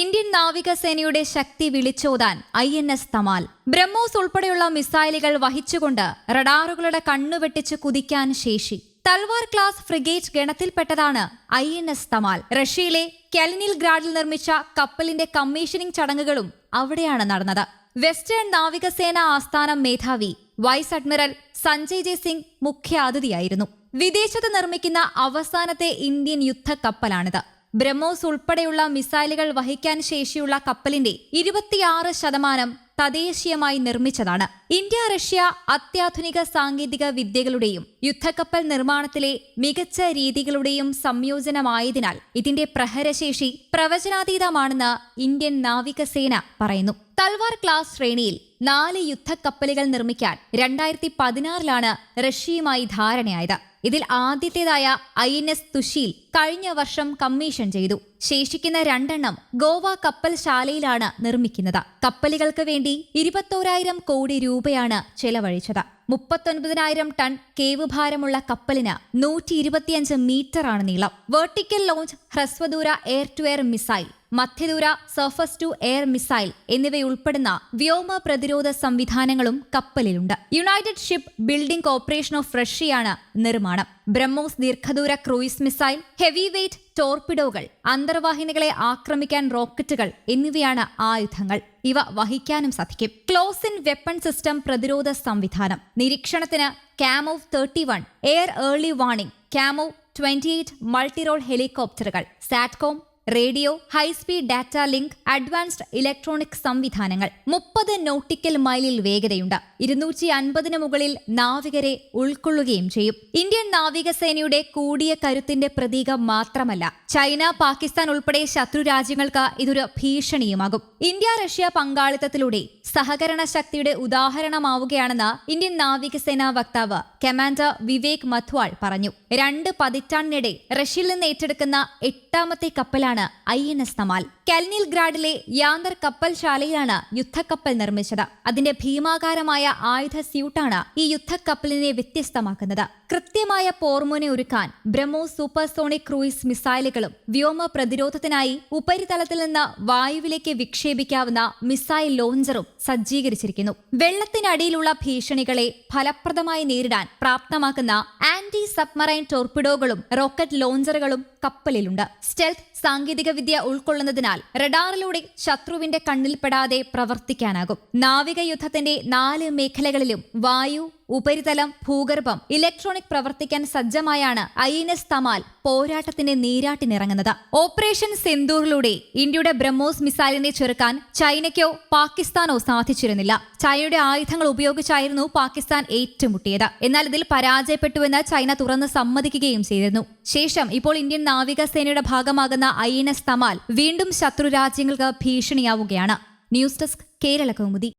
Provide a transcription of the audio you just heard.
Indian നാവികസേനയുടെ ശക്തി വിളിച്ചോതാൻ I N S Tamal. BrahMos ഉൾപ്പെടെയുള്ള മിസൈലുകൾ വഹിച്ചുകൊണ്ട് റഡാറുകളുടെ കണ്ണുവെട്ടിച്ച് കുതിക്കാൻ ശേഷി. തൽവാർ ക്ലാസ് ഫ്രിഗേറ്റ് ഗണത്തിൽപ്പെട്ടതാണ് ഐ എൻ എസ് തമാൽ. റഷ്യയിലെ കെലിനിൽ ഗ്രാഡിൽ നിർമ്മിച്ച കപ്പലിന്റെ കമ്മീഷനിംഗ് ചടങ്ങുകളും അവിടെയാണ് നടന്നത്. വെസ്റ്റേൺ നാവികസേന ആസ്ഥാനം മേധാവി vice admiral Sanjay J Singh മുഖ്യാതിഥിയായിരുന്നു. വിദേശത്ത് നിർമ്മിക്കുന്ന അവസാനത്തെ ഇന്ത്യൻ യുദ്ധക്കപ്പലാണിത്. ബ്രഹ്മോസ് ഉൾപ്പെടെയുള്ള മിസൈലുകൾ വഹിക്കാൻ ശേഷിയുള്ള കപ്പലിന്റെ ഇരുപത്തിയാറ് ശതമാനം തദ്ദേശീയമായി നിർമ്മിച്ചതാണ്. ഇന്ത്യ റഷ്യ അത്യാധുനിക സാങ്കേതിക വിദ്യകളുടെയും യുദ്ധക്കപ്പൽ നിർമ്മാണത്തിലെ മികച്ച രീതികളുടെയും സംയോജനമായതിനാൽ ഇതിന്റെ പ്രഹരശേഷി പ്രവചനാതീതമാണെന്ന് ഇന്ത്യൻ നാവികസേന പറയുന്നു. തൽവാർ ക്ലാസ് ശ്രേണിയിൽ നാല് യുദ്ധക്കപ്പലുകൾ നിർമ്മിക്കാൻ രണ്ടായിരത്തി പതിനാറിലാണ് റഷ്യയുമായി ധാരണയായത്. ഇതിൽ ആദ്യത്തേതായ ഐ എൻ എസ് തുഷീൽ കഴിഞ്ഞ വർഷം കമ്മീഷൻ ചെയ്തു. ശേഷിക്കുന്ന രണ്ടെണ്ണം ഗോവ കപ്പൽശാലയിലാണ് നിർമ്മിക്കുന്നത്. കപ്പലുകൾക്ക് വേണ്ടി ഇരുപത്തോരായിരം കോടി രൂപയാണ് ചെലവഴിച്ചത്. മുപ്പത്തൊൻപതിനായിരം ടൺ കേവ് ഭാരമുള്ള കപ്പലിന് നൂറ്റി ഇരുപത്തിയഞ്ച് മീറ്ററാണ് നീളം. വെർട്ടിക്കൽ ലോഞ്ച് ഹ്രസ്വദൂര എയർ ടു എയർ മിസൈൽ മധ്യദൂര സർഫസ് ടു എയർ മിസൈൽ എന്നിവയുൾപ്പെടുന്ന വ്യോമ പ്രതിരോധ സംവിധാനങ്ങളും കപ്പലിലുണ്ട്. United ship building corporation of റഷ്യയാണ് നിർമ്മാണം. ബ്രഹ്മോസ് ദീർഘദൂര ക്രൂയിസ് മിസൈൽ ഹെവി വെയ്റ്റ് ടോർപിഡോകൾ അന്തർവാഹിനികളെ ആക്രമിക്കാൻ റോക്കറ്റുകൾ എന്നിവയാണ് ആയുധങ്ങൾ. ഇവ വഹിക്കാനും സാധിക്കും. ക്ലോസ് ഇൻ വെപ്പൺ സിസ്റ്റം പ്രതിരോധ സംവിധാനം. നിരീക്ഷണത്തിന് Kamov thirty one air early warning Kamov twenty eight multirole ഹെലികോപ്റ്ററുകൾ satcom radio high speed data link advanced electronic സംവിധാനങ്ങൾ. മുപ്പത് നോട്ടിക്കൽ മൈലിൽ വേഗതയുണ്ട്. ഇരുന്നൂറ്റി അൻപതിന് മുകളിൽ നാവികരെ ഉൾക്കൊള്ളുകയും ചെയ്യും. ഇന്ത്യൻ നാവികസേനയുടെ കൂടിയ കരുത്തിന്റെ പ്രതീകം മാത്രമല്ല ചൈന പാകിസ്ഥാൻ ഉൾപ്പെടെ ശത്രു രാജ്യങ്ങൾക്ക് ഇതൊരു ഭീഷണിയുമാകും. ഇന്ത്യ റഷ്യ പങ്കാളിത്തത്തിലൂടെ സഹകരണ ശക്തിയുടെ ഉദാഹരണമാവുകയാണെന്ന് ഇന്ത്യൻ നാവികസേനാ വക്താവ് കമാൻഡർ വിവേക് മധ്വാൾ പറഞ്ഞു. രണ്ട് പതിറ്റാണ്ടിനിടെ റഷ്യയിൽ നിന്ന് ഏറ്റെടുക്കുന്ന എട്ടാമത്തെ കപ്പലാണ് ഐ എൻ എസ് തമാൽ കൽനിൽ ഗ്രാഡിലെ യാന്തർ കപ്പൽശാലയിലാണ് യുദ്ധക്കപ്പൽ നിർമ്മിച്ചത്. അതിന്റെ ഭീമാകാരമായ ആയുധ സ്യൂട്ടാണ് ഈ യുദ്ധക്കപ്പലിനെ വ്യത്യസ്തമാക്കുന്നത്. കൃത്യമായ പോർമോനെ ഒരുക്കാൻ ബ്രഹ്മോസ് സൂപ്പർസോണിക് ക്രൂയിസ് മിസൈലുകളും വ്യോമ പ്രതിരോധത്തിനായി ഉപരിതലത്തിൽ നിന്ന് വായുവിലേക്ക് വിക്ഷേപിക്കാവുന്ന മിസൈൽ ലോഞ്ചറും സജ്ജീകരിച്ചിരിക്കുന്നു. വെള്ളത്തിനടിയിലുള്ള ഭീഷണികളെ ഫലപ്രദമായി നേരിടാൻ പ്രാപ്തമാക്കുന്ന ആന്റി സബ്മറൈൻ ടോർപിഡോകളും റോക്കറ്റ് ലോഞ്ചറുകളും കപ്പലിലുണ്ട്. സ്റ്റെൽത്ത് സാങ്കേതികവിദ്യ ഉൾക്കൊള്ളുന്നതിനാൽ റഡാറിലൂടെ ശത്രുവിന്റെ കണ്ണിൽപ്പെടാതെ പ്രവർത്തിക്കാനാകും. നാവിക യുദ്ധത്തിന്റെ നാല് മേഖലകളിലും വായു ഉപരിതലം ഭൂഗർഭം ഇലക്ട്രോണിക് പ്രവർത്തിക്കാൻ സജ്ജമായാണ് ഐ എൻ എസ് തമാൽ പോരാട്ടത്തിന്റെ നീരാട്ടിനിറങ്ങുന്നത്. ഓപ്പറേഷൻ സെന്തൂറിലൂടെ ഇന്ത്യയുടെ ബ്രഹ്മോസ് മിസൈലിനെ ചെറുക്കാൻ ചൈനയ്ക്കോ പാകിസ്ഥാനോ സാധിച്ചിരുന്നില്ല. ചൈനയുടെ ആയുധങ്ങൾ ഉപയോഗിച്ചായിരുന്നു പാകിസ്ഥാൻ ഏറ്റുമുട്ടിയത്. എന്നാൽ ഇതിൽ പരാജയപ്പെട്ടുവെന്ന് ചൈന തുറന്ന് സമ്മതിക്കുകയും ചെയ്തിരുന്നു. ശേഷം ഇപ്പോൾ ഇന്ത്യൻ നാവികസേനയുടെ ഭാഗമാകുന്ന ഐ എൻ എസ് തമാൽ വീണ്ടും ശത്രു രാജ്യങ്ങൾക്ക് ഭീഷണിയാവുകയാണ്. News desk Kerala Kaumudi.